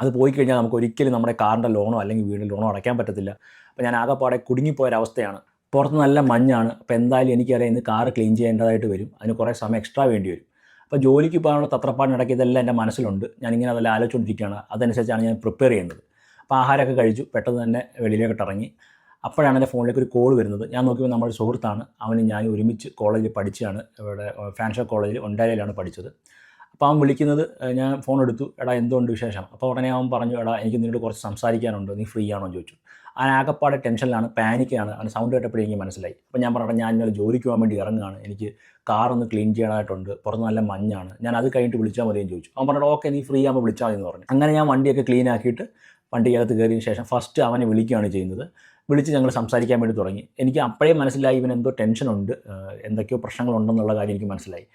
അത് പോയി കഴിഞ്ഞാൽ നമുക്ക് ഒരിക്കലും നമ്മുടെ കാറിന്റെ ലോണോ അല്ലെങ്കിൽ വീടിന്റെ ലോണോ അടയ്ക്കാൻ പറ്റത്തില്ല. അപ്പോൾ ഞാൻ ആകെപ്പാടെ കുടുങ്ങിപ്പോയൊരവസ്ഥയാണ് പുറത്ത് നല്ല മഞ്ഞാണ്. അപ്പോൾ എന്തായാലും എനിക്കറിയാം ഇന്ന് കാറ് ക്ലീൻ ചെയ്യേണ്ടതായിട്ട് വരും. അതിന് കുറേ സമയം എക്സ്ട്രാ വേണ്ടി വരും. അപ്പോൾ ജോലിക്ക് പോകാനുള്ള തത്രപ്പാടിനിടയ്ക്ക് ഇതെല്ലാം എന്റെ മനസ്സിലുണ്ട്. ഞാനിങ്ങനെ അതെല്ലാം ആലോചിച്ചുകൊണ്ടിരിക്കുകയാണ്. അതനുസരിച്ചാണ് ഞാൻ പ്രിപ്പയർ ചെയ്യുന്നത്. അപ്പോൾ ആഹാരമൊക്കെ കഴിച്ചു. പെട്ടെന്ന് തന്നെ വെളിയിലേക്ക് ഇറങ്ങി. അപ്പോഴാണ് എന്റെ ഫോണിലേക്ക് ഒരു കോൾ വരുന്നത്. ഞാൻ നോക്കിയപ്പോൾ നമ്മുടെ സുഹൃത്താണ്. അവനും ഞാൻ ഒരുമിച്ച് കോളേജിൽ പഠിച്ചാണ് ഇവിടെ ഫാൻഷോ കോളേജിൽ ഒണ്ടാരയിലാണ് പഠിച്ചത്. അപ്പോൾ അവൻ വിളിക്കുന്നത് ഞാൻ ഫോൺ എടുത്തു. എടാ എന്തുകൊണ്ട് വിശേഷം? അപ്പോൾ ഉടനെ അവൻ പറഞ്ഞു എടാ എനിക്ക് നിന്നോട് കുറച്ച് സംസാരിക്കാനുണ്ട്. നീ ഫ്രീ ആണോ? എന്ന് ചോദിച്ചു. അവൻ ആകപ്പാടെ ടെൻഷനിലാണ് പാനിക്കാണ് അവൻ സൗണ്ട് കേട്ടപ്പോഴേ എനിക്ക് മനസ്സിലായി. അപ്പോൾ ഞാൻ പറഞ്ഞു ഞാൻ ഇന്നലെ ജോലിക്ക് പോകാൻ വേണ്ടി ഇറങ്ങുകയാണ്. എനിക്ക് കാർ ഒന്ന് ക്ലീൻ ചെയ്യാനായിട്ടുണ്ട്. പുറത്ത് നല്ല മഞ്ഞാണ്. ഞാൻ അത് കഴിഞ്ഞിട്ട് വിളിച്ചാൽ മതി എന്ന് ചോദിച്ചു. അവൻ പറഞ്ഞു ഓക്കെ നീ ഫ്രീ ആകുമ്പോൾ വിളിച്ചാൽ മതി എന്ന് പറഞ്ഞു. അങ്ങനെ ഞാൻ വണ്ടിയൊക്കെ ക്ലീൻ ആക്കിയിട്ട് വണ്ടിക്കകത്ത് കയറിയതിന് ശേഷം ഫസ്റ്റ് അവനെ വിളിക്കുകയാണ് ചെയ്യുന്നത്. വിളിച്ച് ഞങ്ങൾ സംസാരിക്കാൻ വേണ്ടി തുടങ്ങി. എനിക്ക് അപ്പോഴേ മനസ്സിലായി ഇവൻ എന്തോ ടെൻഷനുണ്ട് എന്തൊക്കെയോ പ്രശ്നങ്ങളുണ്ടെന്നുള്ള കാര്യം എനിക്ക് മനസ്സിലായി.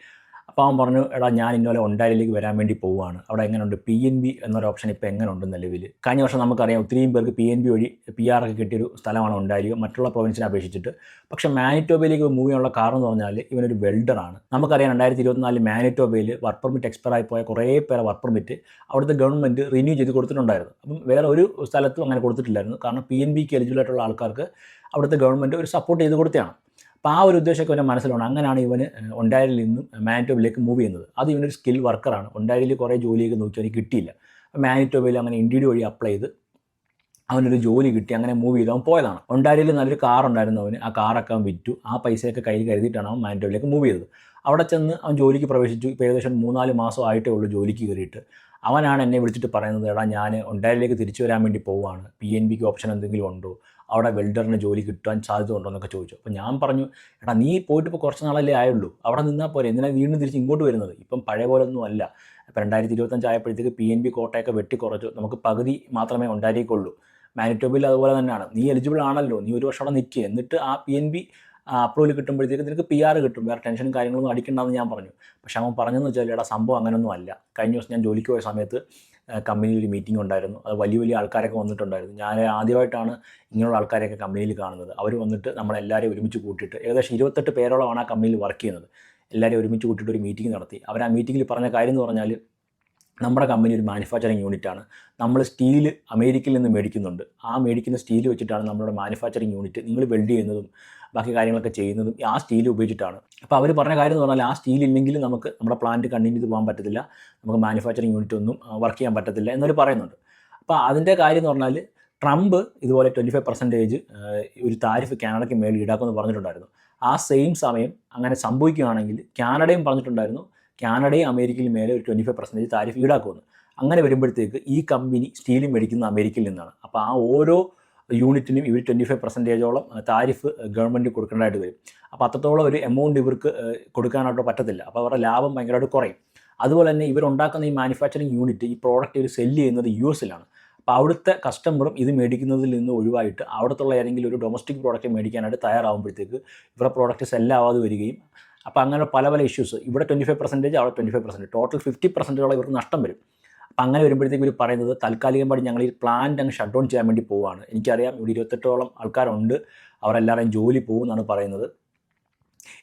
അപ്പോൾ അവൻ പറഞ്ഞു എടാ ഞാൻ ഇന്നലെ ഒണ്ടാരിലേക്ക് വരാൻ വേണ്ടി പോവുകയാണ് അവിടെ എങ്ങനെയുണ്ട് പി എൻ ബി എന്നൊരു ഓപ്ഷൻ ഇപ്പോൾ എങ്ങനെയുണ്ട് നിലവിൽ കഴിഞ്ഞ വർഷം നമുക്കറിയാം ഒത്തിരിയും പേർക്ക് പി എൻ ബി വഴി പി ആർ ഒക്കെ കിട്ടിയൊരു സ്ഥലമാണ് ഒണ്ടാരിയോ മറ്റുള്ള പ്രൊവിൻസിനെ അപേക്ഷിച്ചിട്ട്. പക്ഷേ മാനിറ്റോബയിലേക്ക് മൂവ് ചെയ്യാനുള്ള കാരണം എന്ന് പറഞ്ഞാൽ ഇവനൊരു വെൽഡറാണ് നമുക്കറിയാം രണ്ടായിരത്തി ഇരുപത്തിനാലിൽ മാനിറ്റോബയിൽ വർക്ക് പെർമിറ്റ് എക്സ്പയർ ആയി പോയ കുറേ പേരെ വർക്ക് പെർമിറ്റ് അവിടുത്തെ ഗവൺമെന്റ് റിന്യൂ ചെയ്ത് കൊടുത്തിട്ടുണ്ടായിരുന്നു. അപ്പം വേറെ ഒരു സ്ഥലത്തും അങ്ങനെ കൊടുത്തിട്ടില്ലായിരുന്നു. കാരണം പി എൻ ബിക്ക് എലിജിബിൾ ആയിട്ടുള്ള ആൾക്കാർക്ക് അവിടുത്തെ ഗവൺമെന്റ് ഒരു സപ്പോർട്ട് ചെയ്ത് കൊടുത്തതാണ്. അപ്പോൾ ആ ഒരു ഉദ്ദേശമൊക്കെ ഇവന്റെ മനസ്സിലുണ്ട്. അങ്ങനെയാണ് ഇവന് ഒണ്ടാരിയിൽ നിന്നും മാനിറ്റോബിലേക്ക് മൂവ് ചെയ്യുന്നത്. അത് ഇവനൊരു സ്കിൽ വർക്കറാണ് ഒണ്ടാരിയിൽ കുറേ ജോലിയൊക്കെ നോക്കി അവന് കിട്ടിയില്ല. മാനിറ്റോബയിൽ അങ്ങനെ ഇൻഡീഡ് വഴി അപ്ലൈ ചെയ്ത് അവനൊരു ജോലി കിട്ടി അങ്ങനെ മൂവ് ചെയ്ത് അവൻ പോയതാണ്. ഒണ്ടാരിയിൽ നല്ലൊരു കാർ ഉണ്ടായിരുന്നു അവന്. ആ കാറൊക്കെ അവൻ വിറ്റു. ആ പൈസയൊക്കെ കയ്യിൽ കരുതിയിട്ടാണ് അവൻ മാനിറ്റോബിലേക്ക് മൂവ് ചെയ്തത്. അവിടെ ചെന്ന് അവൻ ജോലിക്ക് പ്രവേശിച്ചു. ഇപ്പോൾ ഏകദേശം മൂന്നാൽ മാസം ആയിട്ടേ ഉള്ളൂ ജോലിക്ക് കയറിയിട്ട്. അവനാണ് എന്നെ വിളിച്ചിട്ട് പറയുന്നത് എടാ ഞാൻ ഒണ്ടാരിലേക്ക് തിരിച്ചു വരാൻ വേണ്ടി പോവുകയാണ് പി എൻ ബിക്ക് ഓപ്ഷൻ എന്തെങ്കിലും ഉണ്ടോ? അവിടെ വെൽഡറിന് ജോലി കിട്ടാൻ സാധ്യത ഉണ്ടോ എന്നൊക്കെ ചോദിച്ചു. അപ്പോൾ ഞാൻ പറഞ്ഞു എടാ നീ പോയിട്ട് ഇപ്പോൾ കുറച്ച് നാളല്ലേ ആയുള്ളൂ. അവിടെ നിന്നാൽ പോരെ. എന്തിനാ വീണ്ടും തിരിച്ച് ഇങ്ങോട്ട് വരുന്നത്? ഇപ്പം പഴയ പോലെ ഒന്നും അല്ല. ഇപ്പം രണ്ടായിരത്തി ഇരുപത്തഞ്ച് ആയപ്പോഴത്തേക്ക് പി എൻ ബി കോട്ടയൊക്കെ വെട്ടിക്കുറച്ചു നമുക്ക് പകുതി മാത്രമേ ഉണ്ടായിരിക്കുള്ളൂ മാനിറ്റോബിൽ അതുപോലെ തന്നെയാണ്. നീ എലിജിബിൾ ആണല്ലോ. നീ ഒരു വർഷം അവിടെ നിൽക്കുക എന്നിട്ട് ആ പി എൻ ബി അപ്രൂവൽ കിട്ടുമ്പോഴത്തേക്ക് നിനക്ക് പി ആർ കിട്ടും. വേറെ ടെൻഷനും കാര്യങ്ങളൊന്നും അടിക്കണ്ടെന്ന് ഞാൻ പറഞ്ഞു. പക്ഷെ അവൻ പറഞ്ഞതെന്ന് വെച്ചാൽ എടാ സംഭവം അങ്ങനെയൊന്നും അല്ല. കഴിഞ്ഞ ദിവസം ഞാൻ ജോലിക്ക് പോയ സമയത്ത് കമ്പനിയിൽ ഒരു മീറ്റിംഗ് ഉണ്ടായിരുന്നു. അത് വലിയ വലിയ ആൾക്കാരൊക്കെ വന്നിട്ടുണ്ടായിരുന്നു. ഞാൻ ആദ്യമായിട്ടാണ് ഇങ്ങനെയുള്ള ആൾക്കാരെയൊക്കെ കമ്പനിയിൽ കാണുന്നത്. അവർ വന്നിട്ട് നമ്മളെല്ലാവരെയും ഒരുമിച്ച് കൂട്ടിയിട്ട് ഏകദേശം ഇരുപത്തെട്ട് പേരോളമാണ് ആ കമ്പനിയിൽ വർക്ക് ചെയ്യുന്നത്. എല്ലാവരെയും ഒരുമിച്ച് കൂട്ടിയിട്ട് ഒരു മീറ്റിംഗ് നടത്തി. അവർ ആ മീറ്റിങ്ങിൽ പറഞ്ഞ കാര്യം എന്ന് പറഞ്ഞാൽ നമ്മുടെ കമ്പനി ഒരു മാനുഫാക്ചറിങ് യൂണിറ്റാണ് നമ്മൾ സ്റ്റീൽ അമേരിക്കയിൽ നിന്ന് മേടിക്കുന്നുണ്ട്. ആ മേടിക്കുന്ന സ്റ്റീൽ വെച്ചിട്ടാണ് നമ്മുടെ മാനുഫാക്ചറിങ് യൂണിറ്റ് നിങ്ങൾ വെൽഡ് ചെയ്യുന്നതും ബാക്കി കാര്യങ്ങളൊക്കെ ചെയ്യുന്നതും ആ സ്റ്റീൽ ഉപയോഗിച്ചിട്ടാണ്. അപ്പോൾ അവർ പറഞ്ഞ കാര്യം എന്ന് പറഞ്ഞാൽ ആ സ്റ്റീൽ ഇല്ലെങ്കിൽ നമുക്ക് നമ്മുടെ പ്ലാന്റ് കണ്ടിന്യൂ ചെയ്ത് പോകാൻ പറ്റത്തില്ല. നമുക്ക് മാനുഫാക്ചറിങ് യൂണിറ്റ് ഒന്നും വർക്ക് ചെയ്യാൻ പറ്റത്തില്ല എന്നവർ പറയുന്നുണ്ട്. അപ്പോൾ അതിന്റെ കാര്യം എന്ന് പറഞ്ഞാൽ ട്രംപ് ഇതുപോലെ ട്വന്റി ഫൈവ് പെർസെന്റേജ് ഒരു താരിഫ് കാനഡയ്ക്ക് മേളിൽ ഈടാക്കുമെന്ന് പറഞ്ഞിട്ടുണ്ടായിരുന്നു. ആ സെയിം സമയം അങ്ങനെ സംഭവിക്കുകയാണെങ്കിൽ കാനഡയും പറഞ്ഞിട്ടുണ്ടായിരുന്നു കാനഡയും അമേരിക്കയിലും മേലെ ഒരു ട്വന്റി ഫൈവ് പെർസെന്റേജ് താരിഫ് ഈടാക്കുമെന്ന് അങ്ങനെ വരുമ്പോഴത്തേക്ക് ഈ കമ്പനി സ്റ്റീലും മേടിക്കുന്ന അമേരിക്കയിൽ നിന്നാണ്. അപ്പോൾ ആ ഓരോ യൂണിറ്റിനും ഇവർ ട്വന്റി ഫൈവ് പെർസെന്റേജോളം താരിഫ് ഗവൺമെന്റ് കൊടുക്കേണ്ടതായിട്ട് വരും. അപ്പോൾ അത്രത്തോളം ഒരു എമൗണ്ട് ഇവർക്ക് കൊടുക്കാനായിട്ട് പറ്റത്തില്ല. അപ്പോൾ അവരുടെ ലാഭം ഭയങ്കരമായിട്ട് കുറയും. അതുപോലെ തന്നെ ഇവരുണ്ടാക്കുന്ന ഈ മാനുഫാക്ചറിങ് യൂണിറ്റ് ഈ പ്രോഡക്റ്റ് ഇവർ സെല്ല് ചെയ്യുന്നത് യു എസിലാണ്. അപ്പോൾ അവിടുത്തെ കസ്റ്റമറും ഇത് മേടിക്കുന്നതിൽ നിന്ന് ഒഴിവായിട്ട് അവിടുത്തുള്ള ഏതെങ്കിലും ഒരു ഡൊമസ്റ്റിക് പ്രോഡക്റ്റ് മേടിക്കാനായിട്ട് തയ്യാറാകുമ്പോഴത്തേക്ക് ഇവരുടെ പ്രോഡക്റ്റ് സെല്ലാവാതെ വരികയും അപ്പോൾ അങ്ങനെ പല പല ഇഷ്യൂസ് ഇവിടെ ട്വന്റി ഫൈവ് പെർസെന്റേജ് അവിടെ twenty five percent total fifty പെർസെന്റേജോളം ഇവർക്ക് നഷ്ടം വരും. അപ്പോൾ അങ്ങനെ വരുമ്പോഴത്തേക്കും ഇവർ പറയുന്നത് താൽക്കാലികമായിട്ട് ഞങ്ങൾ ഈ പ്ലാന്റ് അങ്ങ് ഷട്ട് ഡൗൺ ചെയ്യാൻ വേണ്ടി പോവുകയാണ് എനിക്കറിയാം ഇവിടെ ഇരുപത്തെട്ടോളം ആൾക്കാരുണ്ട്. അവരെല്ലാവരെയും ജോലി പോകുമെന്നാണ് പറയുന്നത്.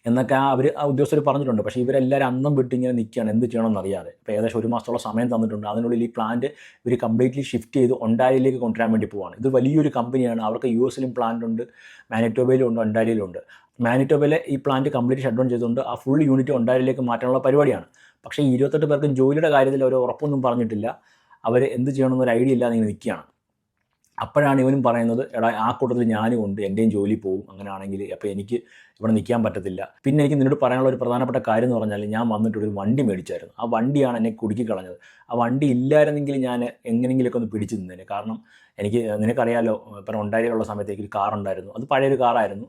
എന്നൊക്കെ ആ അവർ ആ ഉദ്യോഗസ്ഥർ പറഞ്ഞിട്ടുണ്ട്. പക്ഷേ ഇവരെല്ലാവരും അന്നം വിട്ട് ഇങ്ങനെ നിൽക്കുകയാണ് എന്ത് ചെയ്യണമെന്ന് അറിയാതെ ഇപ്പോൾ ഏകദേശം ഒരു മാസത്തോളം സമയം തന്നിട്ടുണ്ട്. അതിനുള്ളിൽ ഈ പ്ലാന്റ് ഇവർ കംപ്ലീറ്റ്ലി ഷിഫ്റ്റ് ചെയ്ത് ഒണ്ടാരിയിലേക്ക് കൊണ്ടുവരാൻ വേണ്ടി പോവാണ്. ഇത് വലിയൊരു കമ്പനിയാണ് അവർക്ക് യു എസിലും പ്ലാന്റ് ഉണ്ട് മാനിറ്റോബയിലും ഉണ്ട് ഒണ്ടാരിയിലും ഉണ്ട്. മാനിറ്റോബയിലെ ഈ പ്ലാന്റ് കംപ്ലീറ്റ് ഷട്ട് ഡൗൺ ചെയ്തുകൊണ്ട് ആ ഫുൾ യൂണിറ്റ് ഒണ്ടാരിയിലേക്ക് മാറ്റാനുള്ള പരിപാടിയാണ്. പക്ഷേ ഈ ഇരുപത്തെട്ട് പേർക്കും ജോലിയുടെ കാര്യത്തിൽ അവർ ഉറപ്പൊന്നും പറഞ്ഞിട്ടില്ല. അവർ എന്ത് ചെയ്യണമെന്നൊരു ഐഡിയ ഇല്ലാതെ ഇങ്ങനെ നിൽക്കുകയാണ് അപ്പോഴാണ് ഇവനും പറയുന്നത് എടാ ആ കൂട്ടത്തിൽ ഞാനും ഉണ്ട് എന്റെയും ജോലി പോകും അങ്ങനെയാണെങ്കിൽ അപ്പോൾ എനിക്ക് ഇവിടെ നിൽക്കാൻ പറ്റത്തില്ല. പിന്നെ എനിക്ക് നിന്നോട് പറയാനുള്ള ഒരു പ്രധാനപ്പെട്ട കാര്യം എന്ന് പറഞ്ഞാൽ ഞാൻ വന്നിട്ട് ഒരു വണ്ടി മേടിച്ചായിരുന്നു. ആ വണ്ടിയാണ് എന്നെ കുടുക്കി കളഞ്ഞത്. ആ വണ്ടി ഇല്ലായിരുന്നെങ്കിൽ ഞാൻ എങ്ങനെയെങ്കിലുമൊക്കെ ഒന്ന് പിടിച്ചു നിന്നേനെ. കാരണം എനിക്ക് നിനക്കറിയാലോ ഇപ്പം ഉണ്ടായിരുന്നുള്ള സമയത്തേക്ക് ഒരു കാറുണ്ടായിരുന്നു അത് പഴയൊരു കാറായിരുന്നു.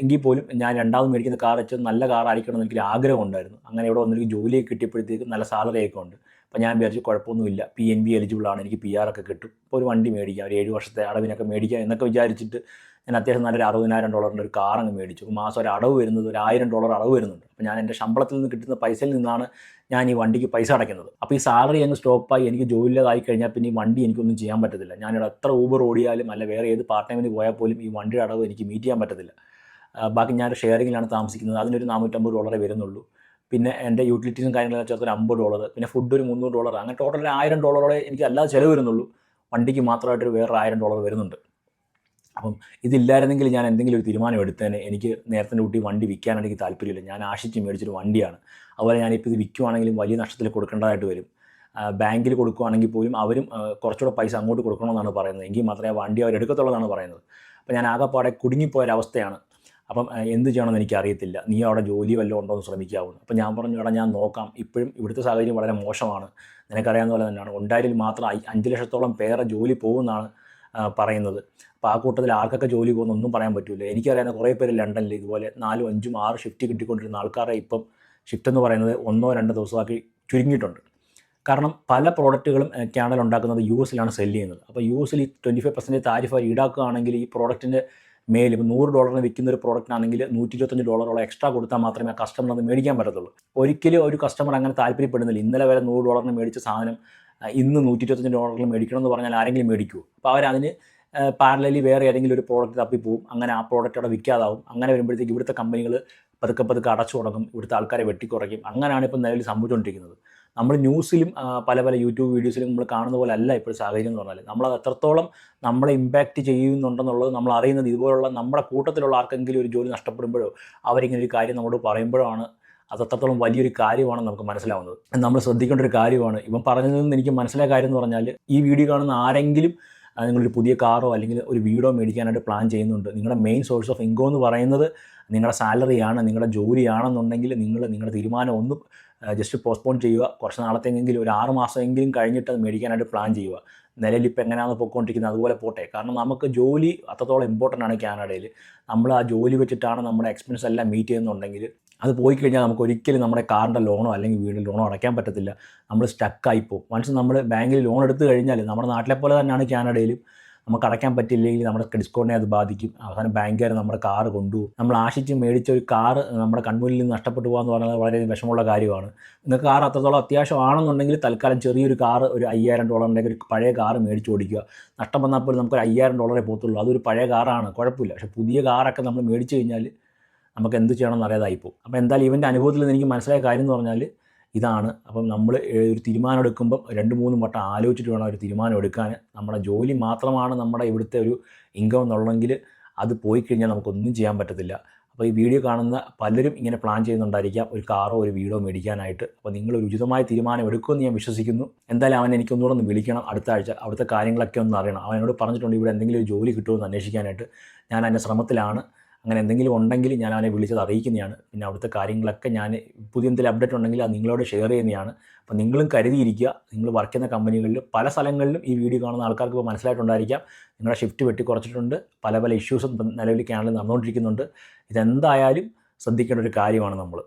എങ്കിൽ പോലും ഞാൻ രണ്ടാമത് മേടിക്കുന്ന കാർ വെച്ച് നല്ല കാറായിരിക്കണം എന്ന് എനിക്കൊരു ആഗ്രഹം ഉണ്ടായിരുന്നു. അങ്ങനെ ഇവിടെ വന്നൊരു ജോലിയൊക്കെ കിട്ടിയപ്പോഴത്തേക്ക് നല്ല സാലറിയൊക്കെ ഉണ്ട്. അപ്പോൾ ഞാൻ വിചാരിച്ചു കുഴപ്പമൊന്നുമില്ല. പി എൻ ബി എലിജിബിൾ ആണ്. എനിക്ക് പി ഒക്കെ കിട്ടും. അപ്പോൾ ഒരു വണ്ടി മേടിക്കാം. ഒരു ഏഴ് വർഷത്തെ അടവിനൊക്കെ മേടിക്കാം എന്നൊക്കെ വിചാരിച്ചിട്ട് ഞാൻ അത്യാവശ്യം നല്ലൊരു അറുപതിനായിരം ഡോളറിന്റെ ഒരു കാർ അങ്ങ് മേടിച്ചു. മാസം ഒരു അടവ് വരുന്നത് ഒരു ആയിരം ഡോളർ അടവ് വരുന്നുണ്ട്. അപ്പോൾ ഞാൻ എന്റെ ശമ്പളത്തിൽ നിന്ന് കിട്ടുന്ന പൈസയിൽ നിന്നാണ് ഞാൻ ഈ വണ്ടിക്ക് പൈസ അടയ്ക്കുന്നത്. അപ്പോൾ ഈ സാലറി അങ്ങ് സ്റ്റോപ്പായി എനിക്ക് ജോലിയില്ലാതായി കഴിഞ്ഞാൽ പിന്നെ ഈ വണ്ടി എനിക്കൊന്നും ചെയ്യാൻ പറ്റത്തില്ല. ഞാനിവിടെ എത്ര ഊബർ ഓടിയാലും അല്ല വേറെ ഏത് പാർട്ട് ടൈമിന് പോയാൽ പോലും ഈ വണ്ടിയുടെ അടവ് എനിക്ക് മീറ്റ് ചെയ്യാൻ പറ്റത്തില്ല. ബാക്കി ഞാൻ ഷെയറിങ്ങിലാണ് താമസിക്കുന്നത്. അതിനൊരു നാനൂറ്റമ്പത് ഡോളറേ വരുന്നുള്ളൂ. പിന്നെ എന്റെ യൂട്ടിലിറ്റീസും കാര്യങ്ങളെല്ലാം ചേർത്ത് ഒരു അമ്പത് ഡോളർ പിന്നെ ഫുഡ് ഒരു മുന്നൂറ് ഡോളർ അങ്ങനെ ടോട്ടൽ ഒരു ആയിരം ഡോളറോടെ എനിക്ക് അല്ലാതെ ചിലവ് വരുന്നുള്ളൂ. വണ്ടിക്ക് മാത്രമായിട്ട് വേറെ ആയിരം ഡോളർ വരുന്നുണ്ട്. അപ്പം ഇതില്ലായിരുന്നെങ്കിൽ ഞാൻ എന്തെങ്കിലും ഒരു തീരുമാനം എടുത്തേനെ എനിക്ക് നേരത്തെ കൂട്ടി വണ്ടി വിൽക്കാനാണ് എനിക്ക് താല്പര്യമില്ല. ഞാൻ ആശിച്ച് മേടിച്ചൊരു വണ്ടിയാണ്. അതുപോലെ ഞാനിപ്പോൾ ഇത് വിൽക്കുവാണെങ്കിലും വലിയ നഷ്ടത്തിൽ കൊടുക്കേണ്ടതായിട്ട് വരും. ബാങ്കിൽ കൊടുക്കുകയാണെങ്കിൽ പോലും അവരും കുറച്ചുകൂടെ പൈസ അങ്ങോട്ട് കൊടുക്കണമെന്നാണ് പറയുന്നത്. എങ്കിൽ മാത്രമേ വണ്ടി എന്നാണ് പറയുന്നത്. അപ്പോൾ ഞാൻ ആകെപ്പാടെ കുടുങ്ങിപ്പോയൊരവസ്ഥയാണ്. അപ്പം എന്ത് ചെയ്യണമെന്ന് എനിക്കറിയത്തില്ല. നീ അവിടെ ജോലി വല്ലതും ഉണ്ടോ എന്ന് ശ്രമിക്കാവുന്നു അപ്പം ഞാൻ പറഞ്ഞു എടാ ഞാൻ നോക്കാം. ഇപ്പോഴും ഇവിടുത്തെ സാഹചര്യം വളരെ മോശമാണ്. നിനക്കറിയാവുന്ന പോലെ തന്നെയാണ്. ഉണ്ടായാലും മാത്രം അഞ്ച് ലക്ഷത്തോളം പേരെ ജോലി പോകുമെന്നാണ് പറയുന്നത്. അപ്പോൾ ആ കൂട്ടത്തിൽ ആർക്കൊക്കെ ജോലി പോകുന്ന ഒന്നും പറയാൻ പറ്റില്ല എനിക്കറിയാവുന്ന കുറേ പേര് ലണ്ടനിൽ ഇതുപോലെ നാലും അഞ്ചും ആറ് ഷിഫ്റ്റ് കിട്ടിക്കൊണ്ടിരുന്ന ആൾക്കാരെ ഇപ്പം ഷിഫ്റ്റ് എന്ന് പറയുന്നത് ഒന്നോ രണ്ടോ ദിവസമാക്കി ചുരുങ്ങിയിട്ടുണ്ട്. കാരണം പല പ്രോഡക്റ്റുകളും ക്യാനൽ ഉണ്ടാക്കുന്നത് യു എസിലാണ് സെല്ല് ചെയ്യുന്നത്. അപ്പോൾ യു എസിൽ ഈ ട്വന്റി ഫൈവ് പെർസെന്റേജ് താരിഫ് ഈടാക്കുകയാണെങ്കിൽ ഈ പ്രോഡക്റ്റിന്റെ മേൽ ഇപ്പോൾ നൂറ് ഡോളറിന് വിൽക്കുന്ന ഒരു പ്രോഡക്റ്റിനാണെങ്കിൽ നൂറ്റി ഇരുപത്തഞ്ച് ഡോളറോളം എക്സ്ട്രാ കൊടുത്താൽ മാത്രമേ ആ കസ്റ്റമർ അത് മേടിക്കാൻ പറ്റത്തുള്ളൂ. ഒരിക്കലും ഒരു കസ്റ്റമർ അങ്ങനെ താല്പര്യപ്പെടുന്നില്ല. ഇന്നലെ വരെ നൂറ് ഡോളറിന് മേടിച്ച സാധനം ഇന്ന് നൂറ്റി ഇരുപത്തഞ്ച് ഡോളറിൽ മേടിക്കണം എന്ന് പറഞ്ഞാൽ ആരെങ്കിലും മേടിക്കുമോ അപ്പോൾ അവരതിന് പാരലലി വേറെ ഏതെങ്കിലും ഒരു പ്രോഡക്റ്റ് തപ്പിപ്പോവും അങ്ങനെ ആ പ്രോഡക്റ്റ് അവിടെ വിൽക്കാതാവും. അങ്ങനെ വരുമ്പോഴത്തേക്ക് ഇവിടുത്തെ കമ്പനികൾ പതുക്കെ പതുക്കെ അടച്ചു തുടങ്ങും. ഇവിടുത്തെ ആൾക്കാരെ വെട്ടിക്കുറയ്ക്കും. അങ്ങനെയാണ് ഇപ്പോൾ നിലവിൽ സംഭവിച്ചുകൊണ്ടിരിക്കുന്നത്. നമ്മൾ ന്യൂസിലും പല പല യൂട്യൂബ് വീഡിയോസിലും നമ്മൾ കാണുന്ന പോലെ അല്ല ഇപ്പോൾ സാഹചര്യം എന്ന് പറഞ്ഞാൽ നമ്മളത് എത്രത്തോളം നമ്മളെ ഇമ്പാക്റ്റ് ചെയ്യുന്നുണ്ടെന്നുള്ളത് നമ്മൾ അറിയുന്നത് ഇതുപോലുള്ള നമ്മുടെ കൂട്ടത്തിലുള്ള ആർക്കെങ്കിലും ഒരു ജോലി നഷ്ടപ്പെടുമ്പോഴോ അവരിങ്ങനെ ഒരു കാര്യം നമ്മോട് പറയുമ്പോഴോ ആണ് അത് അത്രത്തോളം വലിയൊരു കാര്യമാണെന്ന് നമുക്ക് മനസ്സിലാവുന്നത്. നമ്മൾ ശ്രദ്ധിക്കേണ്ട ഒരു കാര്യമാണ്. ഇവൻ പറഞ്ഞതിൽ നിന്ന് എനിക്ക് മനസ്സിലായ കാര്യം എന്ന് പറഞ്ഞാൽ ഈ വീഡിയോ കാണുന്ന ആരെങ്കിലും നിങ്ങളൊരു പുതിയ കാറോ അല്ലെങ്കിൽ ഒരു വീടോ മേടിക്കാനായിട്ട് പ്ലാൻ ചെയ്യുന്നുണ്ട്. നിങ്ങളുടെ മെയിൻ സോഴ്സ് ഓഫ് ഇൻകം എന്ന് പറയുന്നത് നിങ്ങളുടെ സാലറിയാണ് നിങ്ങളുടെ ജോലിയാണെന്നുണ്ടെങ്കിൽ നിങ്ങൾ നിങ്ങളുടെ തീരുമാനം ഒന്ന് ജസ്റ്റ് പോസ്റ്റ്പോൺ ചെയ്യുക. കുറച്ച് നാളത്തെങ്കിലും ഒരു ആറ് മാസമെങ്കിലും കഴിഞ്ഞിട്ട് അത് മേടിക്കാനായിട്ട് പ്ലാൻ ചെയ്യുക. നിലയിൽ ഇപ്പോൾ എങ്ങനെയാണ് പോയിക്കൊണ്ടിരിക്കുന്നത് അതുപോലെ പോട്ടെ. കാരണം നമുക്ക് ജോലി അത്രത്തോളം ഇമ്പോർട്ടന്റ് ആണ് കാനഡയിൽ. നമ്മൾ ആ ജോലി വെച്ചിട്ടാണ് നമ്മുടെ എക്സ്പെൻസ് എല്ലാം മീറ്റ് ചെയ്യുന്നുണ്ടെങ്കിൽ അത് പോയി കഴിഞ്ഞാൽ നമുക്ക് ഒരിക്കലും നമ്മുടെ കാറിന്റെ ലോണോ അല്ലെങ്കിൽ വീടിന്റെ ലോണോ അടയ്ക്കാൻ പറ്റത്തില്ല. നമ്മൾ സ്റ്റക്കായി പോകും. വൺസ് നമ്മൾ ബാങ്കിൽ ലോൺ എടുത്തു കഴിഞ്ഞാൽ നമ്മുടെ നാട്ടിലെ പോലെ തന്നെയാണ് കാനഡയിലും. നമുക്ക് അടയ്ക്കാൻ പറ്റില്ലെങ്കിൽ നമ്മുടെ ക്രെഡിറ്റ് സ്കോറിനെ അത് ബാധിക്കും. അവസാനം ബാങ്കുകാർ നമ്മുടെ കാറ് കൊണ്ടുപോകും നമ്മൾ ആശിച്ച് മേടിച്ച ഒരു കാർ നമ്മുടെ കൺമുന്നിൽ നിന്ന് നഷ്ടപ്പെട്ടു പോകുക എന്ന് പറയുന്നത് വളരെ വിഷമമുള്ള കാര്യമാണ്. നിങ്ങൾക്ക് കാർ അത്രത്തോളം അത്യാവശ്യമാണെന്നുണ്ടെങ്കിൽ തൽക്കാലം ചെറിയൊരു കാർ ഒരു അയ്യായിരം ഡോളറിന്റെ ഒരു പഴയ കാർ മേടിച്ച് ഓടിക്കുക. നഷ്ടം വന്നാൽ പോലും നമുക്ക് അയ്യായിരം ഡോളറേ പോകത്തുള്ളൂ. അതൊരു പഴയ കാറാണ് കുഴപ്പമില്ല. പക്ഷേ പുതിയ കാറൊക്കെ നമ്മൾ മേടിച്ച് കഴിഞ്ഞാൽ നമുക്ക് എന്ത് ചെയ്യണമെന്ന് അറിയാതായിപ്പോൾ അപ്പോൾ എന്തായാലും ഇവന്റെ അനുഭവത്തിൽ നിന്ന് എനിക്ക് മനസ്സിലായ കാര്യം എന്ന് പറഞ്ഞാൽ ഇതാണ്. അപ്പം നമ്മൾ ഒരു തീരുമാനം എടുക്കുമ്പം രണ്ട് മൂന്ന് വട്ടം ആലോചിച്ചിട്ട് വേണം ഒരു തീരുമാനം എടുക്കാൻ. നമ്മുടെ ജോലി മാത്രമാണ് നമ്മുടെ ഇവിടുത്തെ ഒരു ഇൻകം എന്നുള്ളെങ്കിൽ അത് പോയി കഴിഞ്ഞാൽ നമുക്കൊന്നും ചെയ്യാൻ പറ്റത്തില്ല. അപ്പോൾ ഈ വീഡിയോ കാണുന്ന പലരും ഇങ്ങനെ പ്ലാൻ ചെയ്യുന്നുണ്ടായിരിക്കാം. ഒരു കാറോ ഒരു വീടോ മേടിക്കാനായിട്ട്. അപ്പോൾ നിങ്ങൾ ഒരു ഉചിതമായ തീരുമാനം എടുക്കുമെന്ന് ഞാൻ വിശ്വസിക്കുന്നു. എന്തായാലും അവൻ എനിക്കൊന്നുകൂടെ ഒന്ന് വിളിക്കണം അടുത്ത ആഴ്ച. അവിടുത്തെ കാര്യങ്ങളൊക്കെ ഒന്ന് അറിയണം. അവനോട് പറഞ്ഞിട്ടുണ്ട് ഇവിടെ എന്തെങ്കിലും ഒരു ജോലി കിട്ടുമോ എന്ന് അന്വേഷിക്കാനായിട്ട്. ഞാൻ അതിന്റെ ശ്രമത്തിലാണ്. അങ്ങനെ എന്തെങ്കിലും ഉണ്ടെങ്കിൽ ഞാൻ അവനെ വിളിച്ചത് അറിയിക്കുന്നതാണ്. പിന്നെ അവിടുത്തെ കാര്യങ്ങളൊക്കെ ഞാൻ പുതിയ എന്തെങ്കിലും അപ്ഡേറ്റ് ഉണ്ടെങ്കിൽ അത് നിങ്ങളോട് ഷെയർ ചെയ്യുന്നതാണ്. അപ്പോൾ നിങ്ങളും കരുതിയിരിക്കുക. നിങ്ങൾ വർക്ക് ചെയ്യുന്ന കമ്പനികളിൽ പല സ്ഥലങ്ങളിലും ഈ വീഡിയോ കാണുന്ന ആൾക്കാർക്ക് ഇപ്പോൾ മനസ്സിലായിട്ടുണ്ടായിരിക്കാം. നിങ്ങളുടെ ഷിഫ്റ്റ് വെട്ടിക്കുറച്ചിട്ടുണ്ട് പല പല ഇഷ്യൂസും നിലവിൽ ക്യാനലിൽ നടന്നുകൊണ്ടിരിക്കുന്നുണ്ട്. ഇതെന്തായാലും ശ്രദ്ധിക്കേണ്ട ഒരു കാര്യമാണ് നമ്മൾ